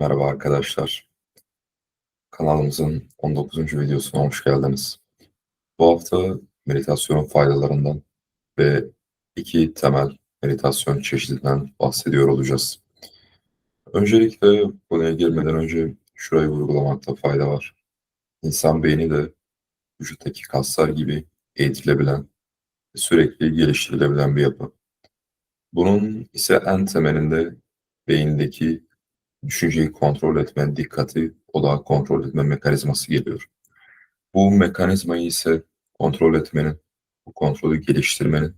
Merhaba arkadaşlar. Kanalımızın 19. videosuna hoş geldiniz. Bu hafta meditasyonun faydalarından ve iki temel meditasyon çeşidinden bahsediyor olacağız. Öncelikle konuya girmeden önce şurayı vurgulamakta fayda var. İnsan beyni de vücuttaki kaslar gibi eğitilebilen, sürekli geliştirilebilen bir yapı. Bunun ise en temelinde beyindeki düşünceyi kontrol etme, dikkati odağı kontrol etme mekanizması geliyor. Bu mekanizmayı ise kontrol etmenin, bu kontrolü geliştirmenin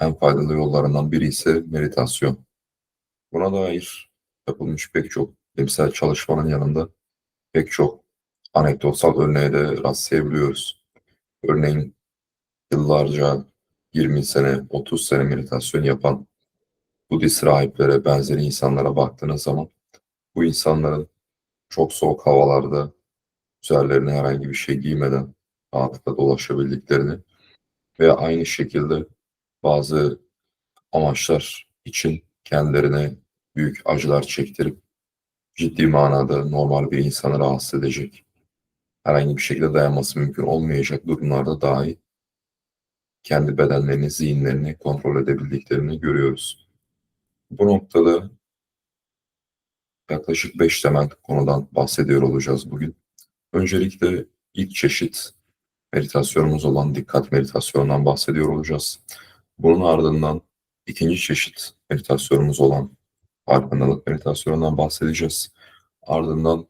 en faydalı yollarından biri ise meditasyon. Buna dair yapılmış pek çok bilimsel çalışmanın yanında pek çok anekdotsal örneğe de rastlayabiliyoruz. Örneğin yıllarca 20 sene, 30 sene meditasyon yapan Budist rahiplere, benzeri insanlara baktığınız zaman bu insanların çok soğuk havalarda üzerlerine herhangi bir şey giymeden rahatlıkla dolaşabildiklerini ve aynı şekilde bazı amaçlar için kendilerine büyük acılar çektirip ciddi manada normal bir insanı rahatsız edecek, herhangi bir şekilde dayanması mümkün olmayacak durumlarda dahi kendi bedenlerini, zihinlerini kontrol edebildiklerini görüyoruz. Bu noktada yaklaşık 5 temel konudan bahsediyor olacağız bugün. Öncelikle ilk çeşit meditasyonumuz olan dikkat meditasyonundan bahsediyor olacağız. Bunun ardından ikinci çeşit meditasyonumuz olan farkındalık meditasyonundan bahsedeceğiz. Ardından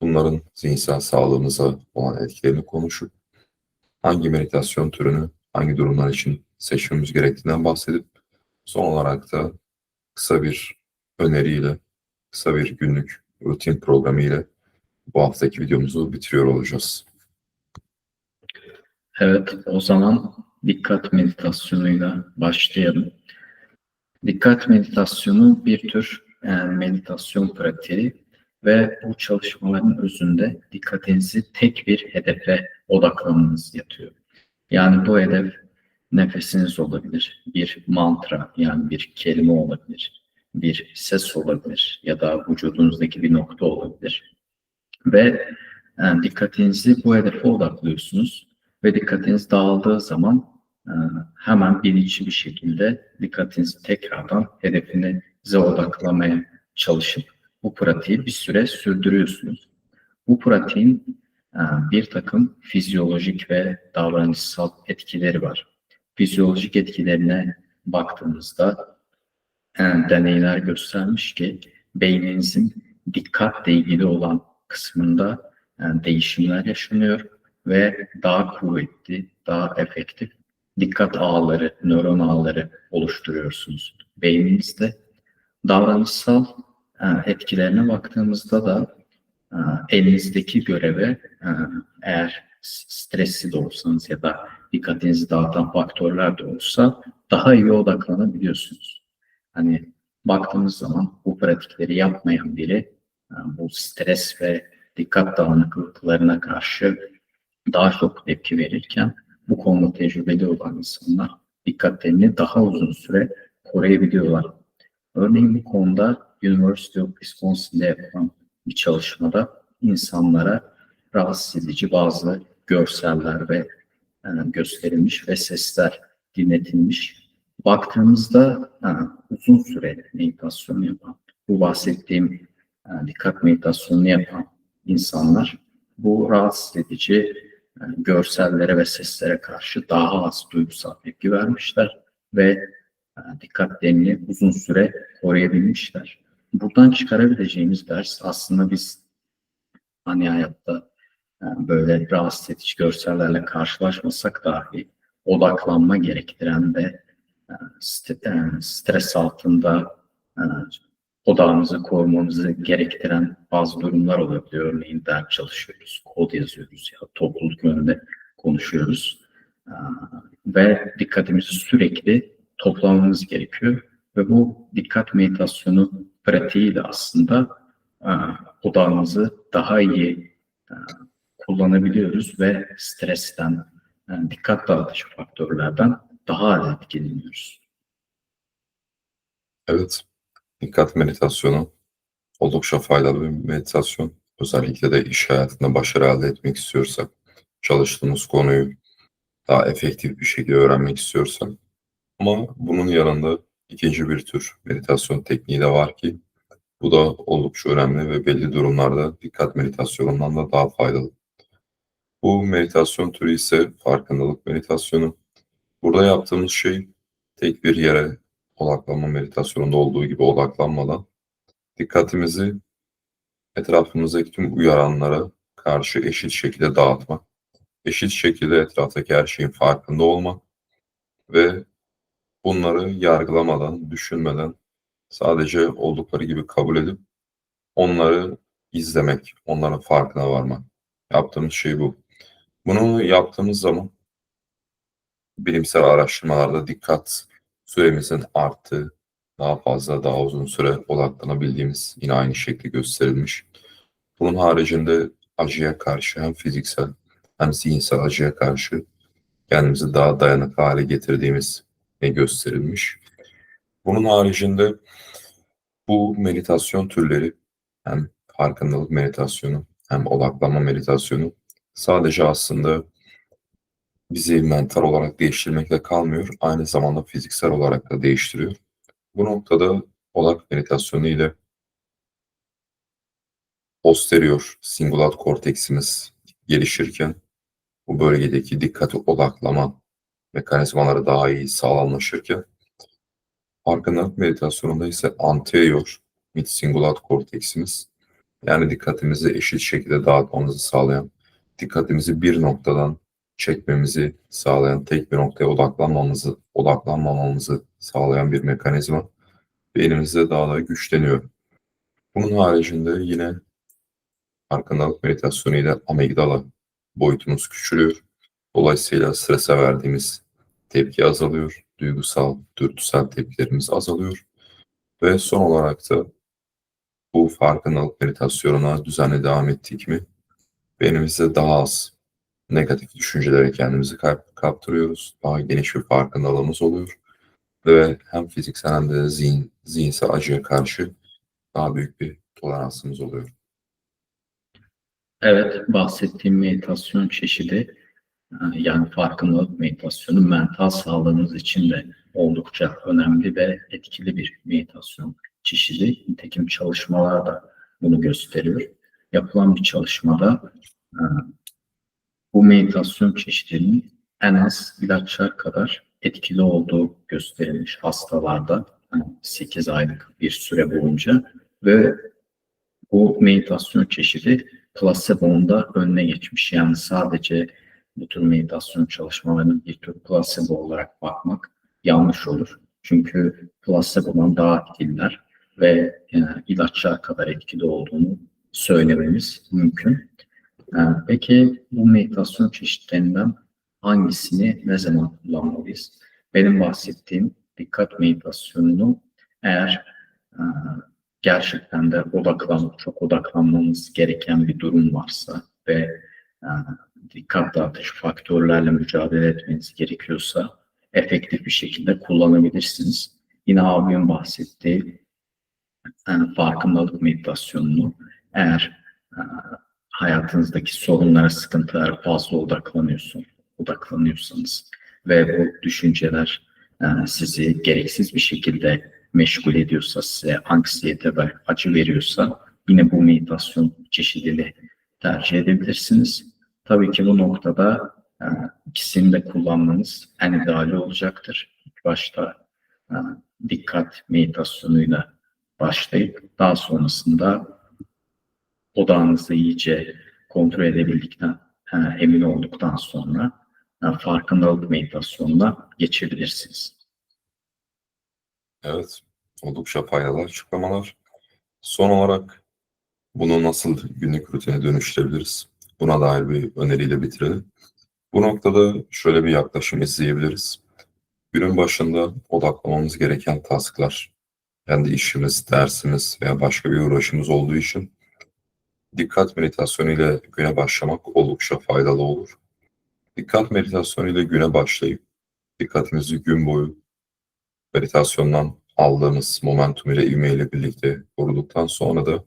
bunların zihinsel sağlığımıza olan etkilerini konuşup hangi meditasyon türünü hangi durumlar için seçmemiz gerektiğinden bahsedip son olarak da kısa bir öneriyle kısa bir günlük rutin programı ile bu haftaki videomuzu bitiriyor olacağız. Evet, o zaman dikkat meditasyonuyla başlayalım. Dikkat meditasyonu bir tür yani e, meditasyon pratiği ve bu çalışmaların özünde dikkatinizi tek bir hedefe odaklanmanız yatıyor. Yani bu hedef nefesiniz olabilir, bir mantra yani bir kelime olabilir, bir ses olabilir ya da vücudunuzdaki bir nokta olabilir. Ve yani dikkatinizi bu hedefe odaklıyorsunuz ve dikkatiniz dağıldığı zaman e, hemen bilinçli bir şekilde dikkatinizi tekrardan hedefinize odaklamaya çalışıp bu pratiği bir süre sürdürüyorsunuz. Bu pratiğin e, bir takım fizyolojik ve davranışsal etkileri var. Fizyolojik etkilerine baktığımızda deneyler göstermiş ki beyninizin dikkatle ilgili olan kısmında yani değişimler yaşanıyor ve daha kuvvetli, daha efektif dikkat ağları, nöron ağları oluşturuyorsunuz beyninizde. Davranışsal etkilerine baktığımızda da elinizdeki göreve eğer stresli de olsanız ya da dikkatinizi dağıtan faktörler de olsa daha iyi odaklanabiliyorsunuz. Hani baktığımız zaman bu pratikleri yapmayan biri yani bu stres ve dikkat dağınıklıklarına karşı daha çok tepki verirken bu konuda tecrübeli olan insanlar dikkatlerini daha uzun süre koruyabiliyorlar. Örneğin bu konuda University of Wisconsin'de yapılan bir çalışmada insanlara rahatsız edici bazı görseller ve yani gösterilmiş ve sesler dinletilmiş baktığımızda ha, uzun süre meditasyon yapan, bu bahsettiğim ha, dikkat meditasyonunu yapan insanlar bu rahatsız edici yani görsellere ve seslere karşı daha az duygusal tepki vermişler ve yani dikkatlerini uzun süre koruyabilmişler. Buradan çıkarabileceğimiz ders aslında biz hani hayatta yani böyle rahatsız edici görsellerle karşılaşmasak dahi odaklanma gerektiren ve stres altında odağımızı korumamızı gerektiren bazı durumlar olabiliyor. Örneğin ders çalışıyoruz, kod yazıyoruz ya topluluk önünde konuşuyoruz. Ve dikkatimizi sürekli toplamamız gerekiyor. Ve bu dikkat meditasyonu pratiğiyle aslında odağımızı daha iyi kullanabiliyoruz ve stresten, dikkat dağıtıcı faktörlerden daha etkileniyoruz. Evet, dikkat meditasyonu oldukça faydalı bir meditasyon. Özellikle de iş hayatında başarı elde etmek istiyorsak, çalıştığımız konuyu daha efektif bir şekilde öğrenmek istiyorsak. Ama bunun yanında ikinci bir tür meditasyon tekniği de var ki bu da oldukça önemli ve belli durumlarda dikkat meditasyonundan da daha faydalı. Bu meditasyon türü ise farkındalık meditasyonu. Burada yaptığımız şey tek bir yere odaklanma meditasyonunda olduğu gibi odaklanmadan dikkatimizi etrafımızdaki tüm uyaranlara karşı eşit şekilde dağıtmak, eşit şekilde etraftaki her şeyin farkında olmak ve bunları yargılamadan, düşünmeden sadece oldukları gibi kabul edip onları izlemek, onların farkına varmak. Yaptığımız şey bu. Bunu yaptığımız zaman bilimsel araştırmalarda dikkat süremizin arttığı, daha fazla, daha uzun süre odaklanabildiğimiz yine aynı şekli gösterilmiş. Bunun haricinde acıya karşı hem fiziksel hem zihinsel acıya karşı kendimizi daha dayanıklı hale getirdiğimiz ne gösterilmiş. Bunun haricinde bu meditasyon türleri hem farkındalık meditasyonu hem odaklanma meditasyonu sadece aslında bizi mental olarak değiştirmekle kalmıyor, aynı zamanda fiziksel olarak da değiştiriyor. Bu noktada odak meditasyonu ile posterior singulat korteksimiz gelişirken bu bölgedeki dikkati odaklama mekanizmaları daha iyi sağlamlaşırken farkındalık meditasyonunda ise anterior mid singulat korteksimiz yani dikkatimizi eşit şekilde dağıtmamızı sağlayan, dikkatimizi bir noktadan çekmemizi sağlayan, tek bir noktaya odaklanmamızı, odaklanmamamızı sağlayan bir mekanizma beynimizde daha da güçleniyor. Bunun haricinde yine farkındalık meditasyonu ile amigdala boyutumuz küçülüyor. Dolayısıyla strese verdiğimiz tepki azalıyor. Duygusal, dürtüsel tepkilerimiz azalıyor. Ve son olarak da bu farkındalık meditasyonuna düzenli devam ettik mi beynimizde daha az negatif düşüncelere kendimizi kap kaptırıyoruz. Daha geniş bir farkındalığımız oluyor. Ve hem fiziksel hem de zihin, zihinsel acıya karşı daha büyük bir toleransımız oluyor. Evet, bahsettiğim meditasyon çeşidi e, yani farkındalık meditasyonu mental sağlığımız için de oldukça önemli ve etkili bir meditasyon çeşidi. Nitekim çalışmalar da bunu gösteriyor. Yapılan bir çalışmada e, bu meditasyon çeşidinin en az ilaçlar kadar etkili olduğu gösterilmiş hastalarda 8 aylık bir süre boyunca ve bu meditasyon çeşidi plasebo'nun da önüne geçmiş. Yani sadece bu tür meditasyon çalışmalarının bir tür plasebo olarak bakmak yanlış olur. Çünkü plasebo'dan daha etkililer ve yani ilaçlar kadar etkili olduğunu söylememiz mümkün. Peki bu meditasyon çeşitlerinden hangisini ne zaman kullanmalıyız? Benim bahsettiğim dikkat meditasyonunu eğer e, gerçekten de odaklan, çok odaklanmamız gereken bir durum varsa ve e, dikkat dağıtıcı faktörlerle mücadele etmeniz gerekiyorsa efektif bir şekilde kullanabilirsiniz. Yine abimin bahsettiği yani farkındalık meditasyonunu eğer e, hayatınızdaki sorunlara, sıkıntılara fazla odaklanıyorsun, odaklanıyorsanız ve bu düşünceler e, sizi gereksiz bir şekilde meşgul ediyorsa, size anksiyete ve acı veriyorsa yine bu meditasyon çeşidini tercih edebilirsiniz. Tabii ki bu noktada e, ikisini de kullanmanız en ideali olacaktır. İlk başta e, dikkat meditasyonuyla başlayıp daha sonrasında odağınızı iyice kontrol edebildikten, emin olduktan sonra farkındalık meditasyonuna geçebilirsiniz. Evet, oldukça faydalı açıklamalar. Son olarak bunu nasıl günlük rutine dönüştürebiliriz? Buna dair bir öneriyle bitirelim. Bu noktada şöyle bir yaklaşım izleyebiliriz. Günün başında odaklamamız gereken tasklar, kendi işimiz, dersimiz veya başka bir uğraşımız olduğu için dikkat meditasyonu ile güne başlamak oldukça faydalı olur. Dikkat meditasyonu ile güne başlayıp dikkatimizi gün boyu meditasyondan aldığımız momentum ile ivme ile birlikte koruduktan sonra da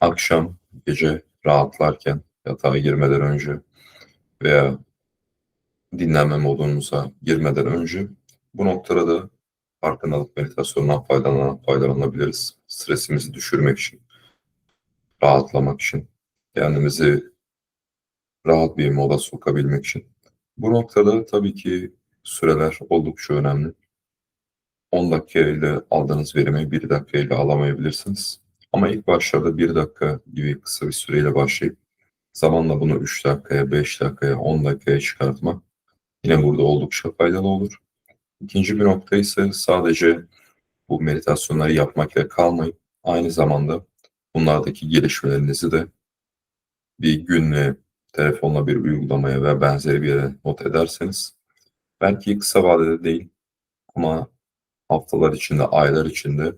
akşam gece rahatlarken yatağa girmeden önce veya dinlenme modumuza girmeden önce bu noktada da farkındalık meditasyonundan faydalanan, faydalanabiliriz. Stresimizi düşürmek için, rahatlamak için, kendimizi rahat bir moda sokabilmek için. Bu noktada tabii ki süreler oldukça önemli. 10 dakika ile aldığınız verimi 1 dakika ile alamayabilirsiniz. Ama ilk başlarda 1 dakika gibi kısa bir süreyle başlayıp zamanla bunu 3 dakikaya, 5 dakikaya, 10 dakikaya çıkartmak yine burada oldukça faydalı olur. İkinci bir nokta ise sadece bu meditasyonları yapmakla kalmayıp aynı zamanda bunlardaki gelişmelerinizi de bir günle, telefonla bir uygulamaya ve benzeri bir yere not ederseniz belki kısa vadede değil ama haftalar içinde, aylar içinde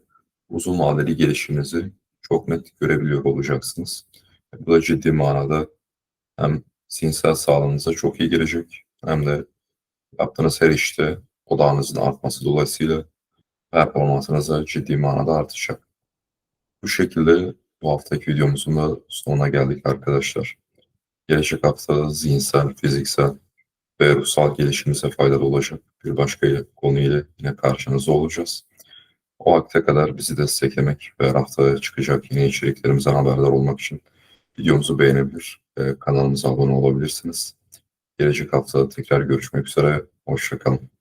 uzun vadeli gelişiminizi çok net görebiliyor olacaksınız. Bu da ciddi manada hem zihinsel sağlığınıza çok iyi gelecek hem de yaptığınız her işte odağınızın artması dolayısıyla performansınıza ciddi manada artacak. Bu şekilde bu haftaki videomuzun da sonuna geldik arkadaşlar. Gelecek hafta zihinsel, fiziksel ve ruhsal gelişimimize faydalı olacak bir başka konu ile yine karşınızda olacağız. O vakte kadar bizi desteklemek ve her hafta çıkacak yeni içeriklerimizden haberdar olmak için videomuzu beğenebilir ve kanalımıza abone olabilirsiniz. Gelecek hafta tekrar görüşmek üzere. Hoşçakalın.